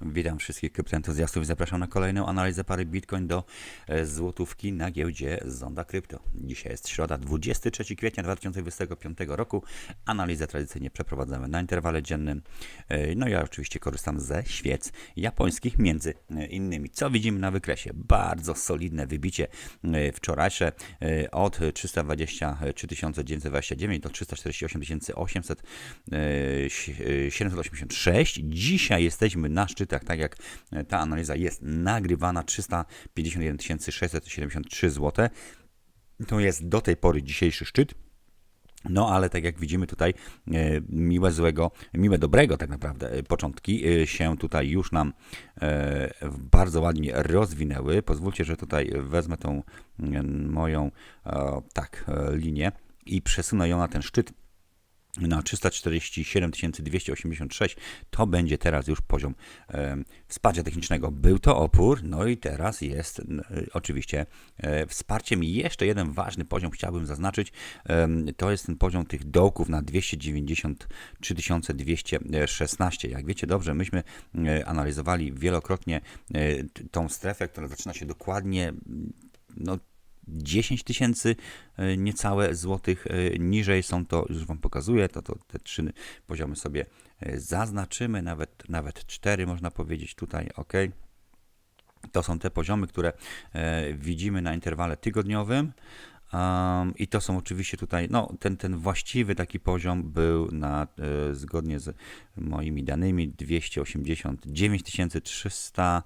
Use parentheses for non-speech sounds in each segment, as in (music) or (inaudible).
Witam wszystkich kryptoentuzjastów i zapraszam na kolejną analizę pary Bitcoin do e, złotówki na giełdzie Zonda Krypto. Dzisiaj jest środa, 23 kwietnia 2025 roku. Analizę tradycyjnie przeprowadzamy na interwale dziennym. E, No ja oczywiście korzystam ze świec japońskich między e, innymi. Co widzimy na wykresie? Bardzo solidne wybicie wczorajsze od 323 929 do 348 800 e, 786. Dzisiaj jesteśmy na szczytach, tak jak e, ta analiza jest nagrywana, 351 673 zł. To jest do tej pory dzisiejszy szczyt. No, ale tak jak widzimy tutaj, e, miłe złego, miłe dobrego tak naprawdę e, początki się tutaj już nam bardzo ładnie rozwinęły. Pozwólcie, że tutaj wezmę tą moją tak linię i przesunę ją na ten szczyt na 347 286 to będzie teraz już poziom e, wsparcia technicznego. Był to opór, no i teraz jest e, oczywiście e, wsparciem. Jeszcze jeden ważny poziom chciałbym zaznaczyć, em, to jest ten poziom tych dołków na 293 216. Jak wiecie dobrze, myśmy e, analizowali wielokrotnie e, tą strefę, która zaczyna się dokładnie no, 10 tysięcy e, niecałe złotych e, niżej są to, już Wam pokazuję, to, to te trzy poziomy sobie e, zaznaczymy, nawet, nawet cztery można powiedzieć tutaj, ok. To są te poziomy, które widzimy na interwale tygodniowym. Um, I to są oczywiście tutaj, no ten, ten właściwy taki poziom był na, zgodnie z moimi danymi, 289 300,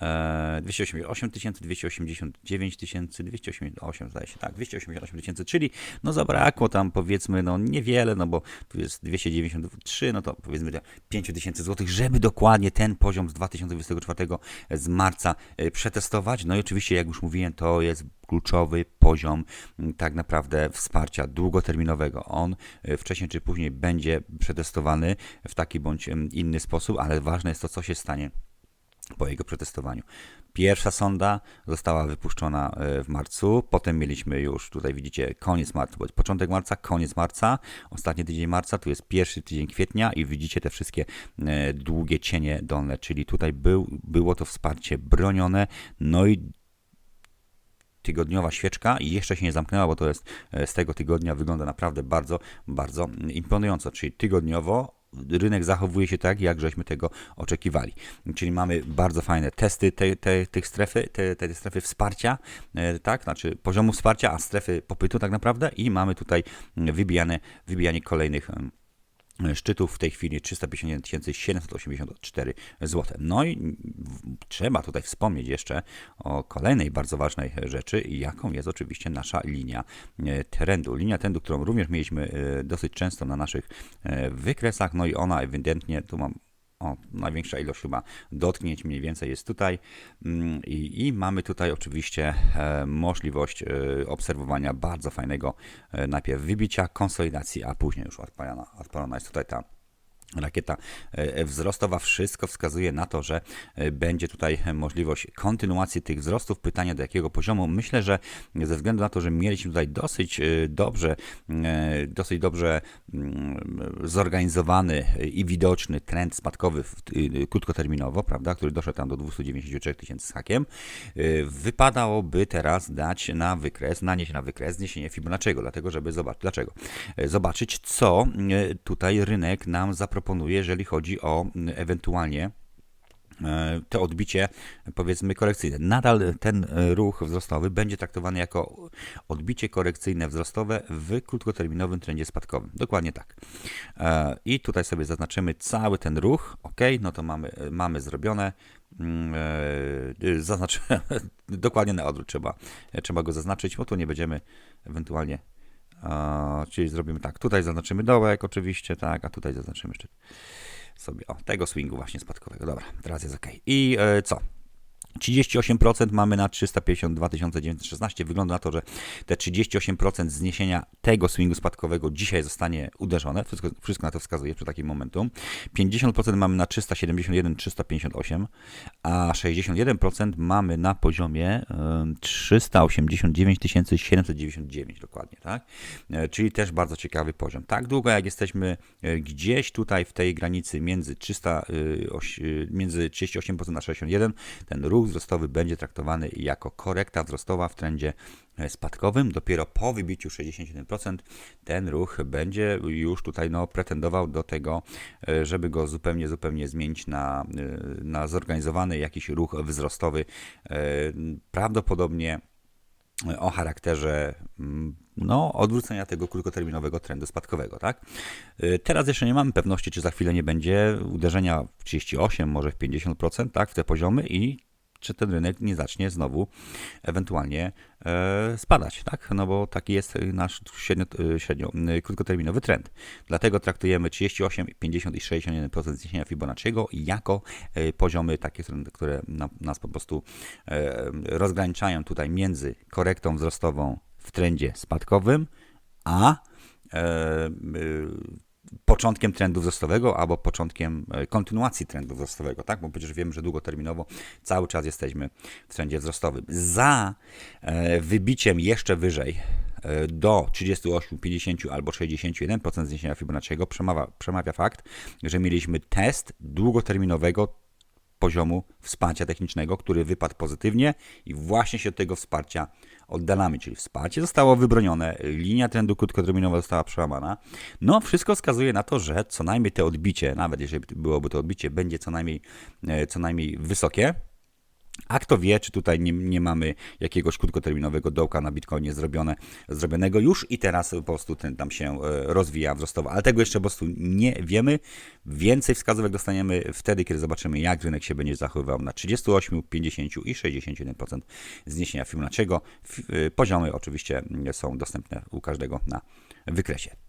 e, 288 289 288 zdaje się, tak, 288 tysięcy, czyli no zabrakło tam powiedzmy, no niewiele, no bo tu jest 293, no to powiedzmy 5 tysięcy złotych, żeby dokładnie ten poziom z 2024 z marca e, przetestować. No i oczywiście, jak już mówiłem, to jest kluczowy poziom tak naprawdę wsparcia długoterminowego. On e, wcześniej czy później będzie przetestowany w taki bądź inny sposób, ale ważne jest to, co się stanie po jego przetestowaniu. Pierwsza sonda została wypuszczona e, w marcu, potem mieliśmy już, tutaj widzicie, koniec marca, bo początek marca, koniec marca, ostatni tydzień marca, tu jest pierwszy tydzień kwietnia i widzicie te wszystkie e, długie cienie dolne, czyli tutaj był, było to wsparcie bronione, no i tygodniowa świeczka i jeszcze się nie zamknęła, bo to jest e, z tego tygodnia, wygląda naprawdę bardzo, bardzo mm, imponująco, czyli tygodniowo rynek zachowuje się tak, jak żeśmy tego oczekiwali. Czyli mamy bardzo fajne testy te, te, tych strefy, te, te strefy wsparcia, e, tak, znaczy poziomu wsparcia, a strefy popytu tak naprawdę i mamy tutaj wybijane, wybijanie kolejnych szczytów w tej chwili 351 784 zł. No i trzeba tutaj wspomnieć jeszcze o kolejnej bardzo ważnej rzeczy, jaką jest oczywiście nasza linia e, trendu. Linia trendu, którą również mieliśmy e, dosyć często na naszych e, wykresach, no i ona ewidentnie, tu mam o, największa ilość chyba dotknięć mniej więcej jest tutaj. Mm, i, i mamy tutaj oczywiście e, możliwość e, obserwowania bardzo fajnego e, najpierw wybicia, konsolidacji, a później już odpalona, odpalona jest tutaj ta rakieta e, wzrostowa. Wszystko wskazuje na to, że e, będzie tutaj możliwość kontynuacji tych wzrostów. Pytanie do jakiego poziomu? Myślę, że ze względu na to, że mieliśmy tutaj dosyć e, dobrze, e, dosyć dobrze mm, zorganizowany i widoczny trend spadkowy krótkoterminowo, prawda, który doszedł tam do 293 tysięcy z hakiem, e, wypadałoby teraz dać na wykres, nanieść na wykres zniesienie Fibonacciego, dlatego żeby zobaczyć, dlaczego? E, Zobaczyć, co e, tutaj rynek nam zaproponuje, jeżeli chodzi o ewentualnie e, to odbicie, powiedzmy, korekcyjne. Nadal ten e, ruch wzrostowy będzie traktowany jako odbicie korekcyjne wzrostowe w krótkoterminowym trendzie spadkowym. Dokładnie tak. E, I tutaj sobie zaznaczymy cały ten ruch. OK, no to mamy, mamy zrobione. Mm, e, Zaznaczyłem (laughs) dokładnie na odwrót trzeba, trzeba go zaznaczyć, bo tu nie będziemy ewentualnie czyli zrobimy tak, tutaj zaznaczymy dołek oczywiście, tak, a tutaj zaznaczymy szczyt sobie, o, tego swingu właśnie spadkowego, dobra, teraz jest ok. I e, co? 38% mamy na 352 916. Wygląda na to, że te 38% zniesienia tego swingu spadkowego dzisiaj zostanie uderzone. Wszystko, wszystko na to wskazuje przy takim momentum. 50% mamy na 371 358, a 61% mamy na poziomie em, 389 799 dokładnie, tak? E, Czyli też bardzo ciekawy poziom. Tak długo jak jesteśmy e, gdzieś tutaj w tej granicy między 300, y, y, między 38% a 61, ten ruch wzrostowy będzie traktowany jako korekta wzrostowa w trendzie e, spadkowym. Dopiero po wybiciu 61% ten ruch będzie już tutaj no, pretendował do tego, e, żeby go zupełnie, zupełnie zmienić na, e, na zorganizowany jakiś ruch wzrostowy. Prawdopodobnie o charakterze mm, no, odwrócenia tego krótkoterminowego trendu spadkowego. Tak? Teraz jeszcze nie mamy pewności, czy za chwilę nie będzie uderzenia w 38, może w 50% tak, w te poziomy i czy ten rynek nie zacznie znowu ewentualnie e, spadać, tak? No bo taki jest nasz średnio, e, średnio e, krótkoterminowy trend. Dlatego traktujemy 38, 50 i 61% zniesienia Fibonacciego jako poziomy takie, które, które na, nas po prostu rozgraniczają tutaj między korektą wzrostową w trendzie spadkowym, a początkiem trendu wzrostowego albo początkiem e, kontynuacji trendu wzrostowego, tak? Bo przecież wiemy, że długoterminowo cały czas jesteśmy w trendzie wzrostowym. Za e, wybiciem jeszcze wyżej e, do 38, 50 albo 61% zniesienia Fibonacciego przemawia, przemawia fakt, że mieliśmy test długoterminowego poziomu wsparcia technicznego, który wypadł pozytywnie i właśnie się od tego wsparcia oddalamy, czyli wsparcie zostało wybronione, linia trendu krótkoterminowa została przełamana. No, wszystko wskazuje na to, że co najmniej te odbicie, nawet jeżeli byłoby to odbicie, będzie co najmniej, e, co najmniej wysokie. A kto wie, czy tutaj nie, nie mamy jakiegoś krótkoterminowego dołka na Bitcoinie zrobione, zrobionego już i teraz po prostu ten tam się e, rozwija wzrostowo. Ale tego jeszcze po prostu nie wiemy. Więcej wskazówek dostaniemy wtedy, kiedy zobaczymy, jak rynek się będzie zachowywał na 38, 50 i 61% zniesienia Fibonacciego. E, Poziomy oczywiście są dostępne u każdego na wykresie.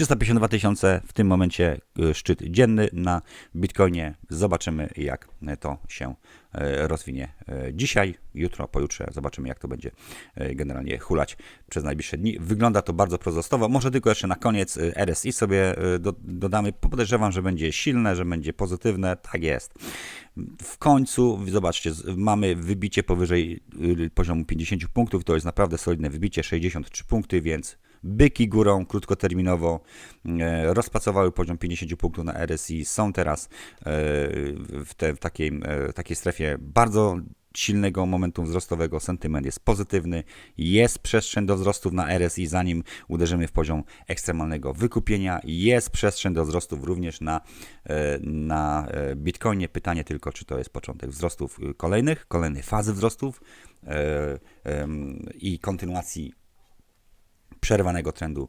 352 tysiące w tym momencie y, szczyt dzienny na Bitcoinie. Zobaczymy, jak to się e, rozwinie e, dzisiaj, jutro, pojutrze. Zobaczymy, jak to będzie generalnie hulać przez najbliższe dni. Wygląda to bardzo prozostowo. Może tylko jeszcze na koniec y, RSI sobie y, do, dodamy. Podejrzewam, że będzie silne, że będzie pozytywne. Tak jest. W końcu, zobaczcie, mamy wybicie powyżej y, poziomu 50 punktów. To jest naprawdę solidne wybicie, 63 punkty, więc byki górą krótkoterminowo e, rozpracowały poziom 50 punktów na RSI, są teraz e, w, te, w takiej, e, takiej strefie bardzo silnego momentum wzrostowego, sentyment jest pozytywny, jest przestrzeń do wzrostów na RSI, zanim uderzymy w poziom ekstremalnego wykupienia, jest przestrzeń do wzrostów również na, na Bitcoinie. Pytanie tylko, czy to jest początek wzrostów y, kolejnych, kolejnej fazy wzrostów i kontynuacji przerwanego trendu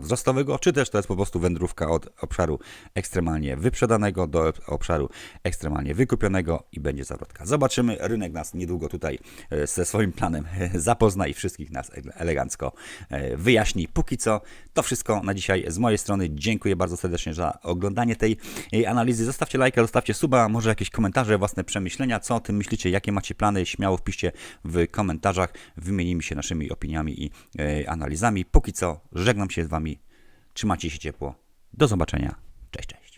wzrostowego, czy też to jest po prostu wędrówka od obszaru ekstremalnie wyprzedanego do obszaru ekstremalnie wykupionego i będzie zawrotka. Zobaczymy, rynek nas niedługo tutaj e, ze swoim planem (laughs) zapozna i wszystkich nas ele- elegancko e, wyjaśni. Póki co to wszystko na dzisiaj z mojej strony. Dziękuję bardzo serdecznie za oglądanie tej e, analizy. Zostawcie lajka, zostawcie suba, może jakieś komentarze, własne przemyślenia, co o tym myślicie, jakie macie plany, śmiało wpiszcie w komentarzach, wymienimy się naszymi opiniami i e, analizami. Póki co żegnam się z Wami, trzymajcie się ciepło, do zobaczenia, cześć, cześć.